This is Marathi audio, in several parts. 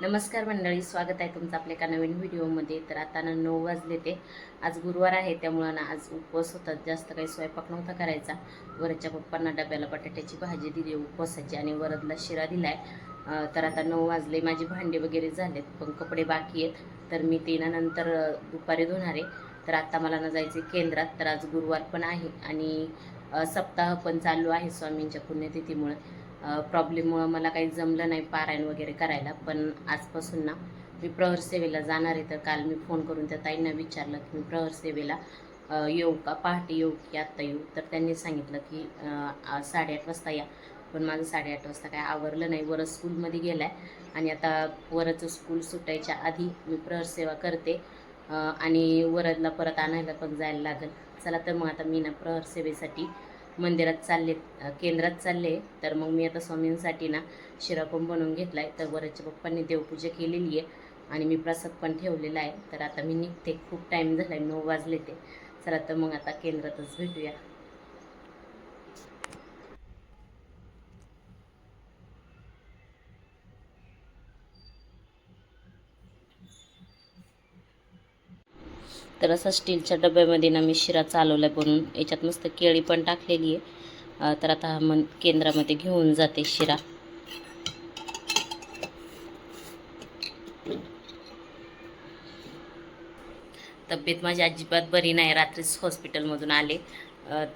नमस्कार मंडळी स्वागत आहे तुमचं आपल्या एका नवीन व्हिडिओमध्ये. तर आता ना नऊ वाजले ते. आज गुरुवार आहे त्यामुळं ना आज उपवास होतात जास्त काही स्वयंपाक नव्हता करायचा. वरच्या पप्पांना डब्याला बटाट्याची भाजी दिली उपवासाची आणि वरदला शिरा दिला आहे तर आता नऊ वाजले माझे भांडे वगैरे झालेत पण कपडे बाकी आहेत. तर मी ते ना नंतर दुपारी धुणार आहे. तर आता मला ना जायचे केंद्रात. तर आज गुरुवार पण आहे आणि सप्ताह पण चालू आहे स्वामींच्या पुण्यतिथीमुळे. प्रॉब्लेममुळं मला काही जमलं नाही पारायण वगैरे करायला पण आजपासून ना मी प्रहर सेवेला जाणार आहे तर काल मी फोन करून त्या ताईंना विचारलं की मी प्रहर सेवेला येऊ का? पहाटे येऊ की आत्ता येऊ? तर त्यांनी सांगितलं की साडेआठ वाजता या. पण माझं साडेआठ वाजता काय आवरलं नाही. वरच स्कूलमध्ये गेला आहे आणि आता वरचं स्कूल सुटायच्या आधी मी प्रहर सेवा करते आणि वरदला परत आणायला पण जायला लागेल. चला तर मग आता मी ना प्रहर सेवेसाठी मंदिरात चालले केंद्रात चालले. तर मग मी आता स्वामींसाठी ना शिरा बनवून घेतला आहे तर वरच्या पप्पांनी देवपूजा केलेली आहे आणि मी प्रसाद पण ठेवलेला आहे. तर आता मी निघते. खूप टाईम झाला आहे नऊ वाजले ते. चला तर मग आता केंद्रातच भेटूया. तर असं स्टीलच्या डब्यामध्ये ना मी शिरा चालवला बनवून. याच्यात मस्त केळी पण टाकलेली आहे. तर आता हा मन केंद्रामध्ये घेऊन जाते शिरा. तब्येत माझी अजिबात बरी नाही. रात्रीच हॉस्पिटलमधून आले.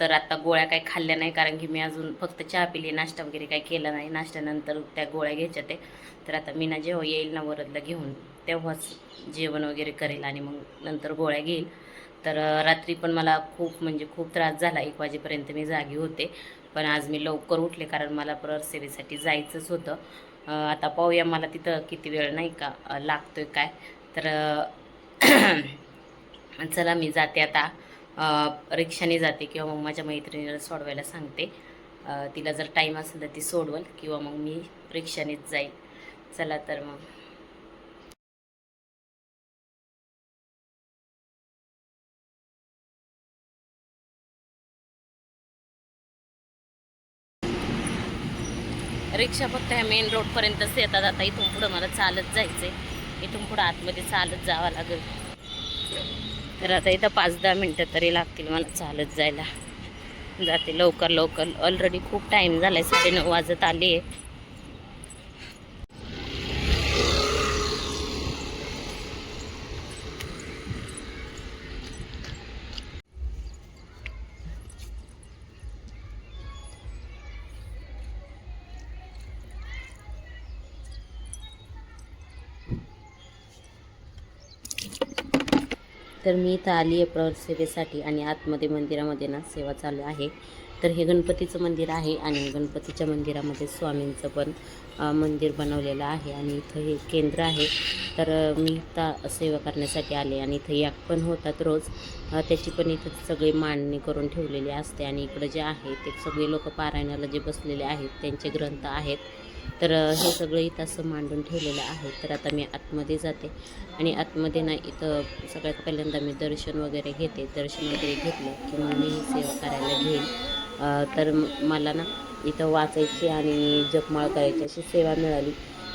तर आता गोळ्या काही खाल्ल्या नाही कारण की मी अजून फक्त चहा पिली नाश्ता वगैरे काही केला नाही. नाश्त्यानंतर त्या गोळ्या घ्यायच्या ते तर आता मी ना जेव्हा येईल ना वरदला घेऊन तेव्हाच जेवण वगैरे करेल आणि मग नंतर गोळ्या घेईल. तर रात्री पण मला खूप म्हणजे खूप त्रास झाला. एक वाजेपर्यंत मी जागी होते. पण आज मी लवकर उठले कारण मला परत सेवेसाठी जायचंच होतं. आता पाहूया मला तिथं किती वेळ नाही का लागतो लागतोय काय. तर चला मी जाते आता. रिक्षाने जाते किंवा मग माझ्या मैत्रिणीला सोडवायला सांगते. तिला जर टाईम असेल तर ती सोडवल किंवा मग मी रिक्षानेच जाईल चला तर मग. रिक्षा फक्त ह्या मेन रोडपर्यंतच येतात. आता इथून पुढं मला चालत जायचं आहे इथून पुढं आतमध्ये चालत जावं लागेल. तर आता इथं पाच दहा मिनटं तरी लागतील मला चालत जायला. जाते लवकर लवकर. ऑलरेडी खूप टाईम झाला आहे साडे नऊ वाजत आली आहे तर मी इथं आली आहे प्रहर सेवेसाठी आणि आतमध्ये मंदिरामध्ये ना सेवा चालू आहे. तर हे गणपतीचं मंदिर आहे आणि गणपतीच्या मंदिरामध्ये स्वामींचं पण मंदिर बनवलेलं आहे आणि इथं हे केंद्र आहे. तर मी इथं सेवा करण्यासाठी आले आणि इथं याक पण होतात रोज. त्याची पण इथं सगळी मांडणी करून ठेवलेली असते आणि इकडं जे आहे ते सगळे लोक पारायणाला जे बसलेले आहेत त्यांचे ग्रंथ आहेत. तर हे सगळं इथं असं मांडून ठेवलेलं आहे. तर आता मी आतमध्ये जाते. आणि आतमध्ये ना इथं सगळ्यात पहिल्यांदा मी दर्शन वगैरे घेते. दर्शन वगैरे घेतलं की मग मी ही सेवा करायला घेईन. तर मला ना इथं वाचायची आणि जपमाळ करायची अशी सेवा मिळाली.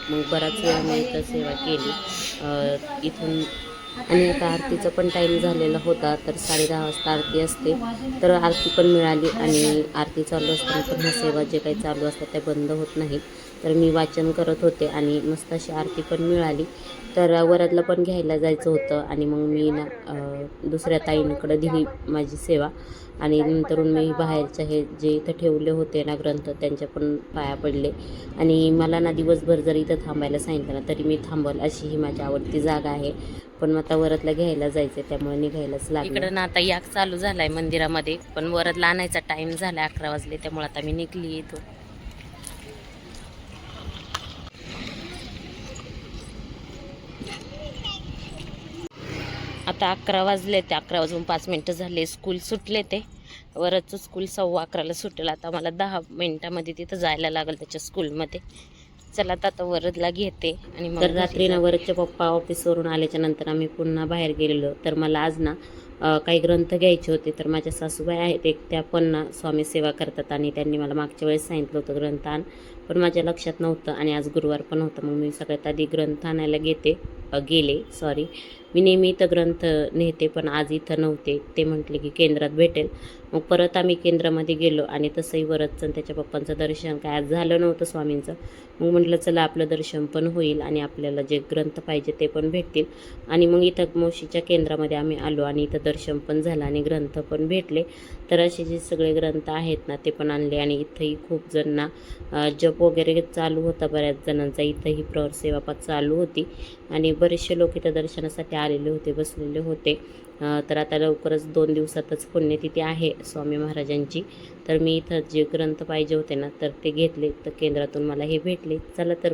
मग बराच वेळ मी इथं सेवा केली. इथून आणि आता आरतीचा पण टाईम झालेला होता तर साडे दहा वाजता आरती असते. तर आरती पण मिळाली आणि आरती चालू असताना पण ह्या सेवा जे काही चालू असतात त्या बंद होत नाहीत. तर मी वाचन करत होते आणि मस्त अशी आरती पण मिळाली. तर वरातला पण घ्यायला जायचं होतं आणि मग मी ना दुसऱ्या ताईंकडं दिली माझी सेवा. आणि नंतरून मी बाहेरचं हे जे इथं ठेवले होते ना ग्रंथ त्यांच्या पण पाया पडले. आणि मला ना दिवसभर जर इथं थांबायला सांगितलं ना तरी मी थांबल अशी ही माझी आवडती जागा आहे. पण मग आता वरतला घ्यायला जायचं त्यामुळे निघायलाच लागलं. इकडं ना आता याक चालू झालाय मंदिरामध्ये पण वरतला आणायचा टाइम झाला अकरा वाजले त्यामुळे आता मी निघली इथून. आता अकरा वाजले ते अकरा वाजून पाच मिनटं झाले. स्कूल सुटले ते. वरचं स्कूल सव्वा अकराला सुटेल. आता मला दहा मिनटामध्ये तिथं जायला लागेल त्याच्या स्कूलमध्ये. चला आता आता वरदला घेते आणि तर रात्री ना वरदचे पप्पा ऑफिसवरून आल्याच्यानंतर आम्ही पुन्हा बाहेर गेलेलो. तर मला आज ना काही ग्रंथ घ्यायचे होते. तर माझ्या सासूबाई आहेत एक. त्या पण ना स्वामी सेवा करतात आणि त्यांनी मला मागच्या वेळेस सांगितलं होतं ग्रंथ आण पण माझ्या लक्षात नव्हतं आणि आज गुरुवार पण होतं. मग मी सगळ्यात आधी ग्रंथ आणायला घेते गेले सॉरी मी नेहमी इथं ग्रंथ नेते पण आज इथं नव्हते. ते म्हटले की केंद्रात भेटेल. मग परत आम्ही केंद्रामध्ये गेलो आणि तसंही वरदचं त्याच्या पप्पांचं दर्शन काय आज झालं नव्हतं स्वामींचं. मग म्हटलं चला आपलं दर्शन पण होईल आणि आपल्याला जे ग्रंथ पाहिजे ते पण भेटतील. आणि मग इथं मोशीच्या केंद्रामध्ये आम्ही आलो आणि इथं दर्शन पण झालं आणि ग्रंथ पण भेटले. तर असे जे सगळे ग्रंथ आहेत ना ते पण आणले आणि इथंही खूप जणांना जप वगैरे चालू होता बऱ्याच जणांचा. इथंही प्रवर सेवा चालू होती. आणि बरेचसे लोक इथं दर्शनासाठी आलेले होते बसलेले होते. तर आता लवकरच दोन दिवसातच पुण्यतिथी आहे स्वामी महाराजांची. तर मी इथं जे ग्रंथ पाहिजे होते ना तर ते घेतले. तर केंद्रातून मला हे भेटले. चला तर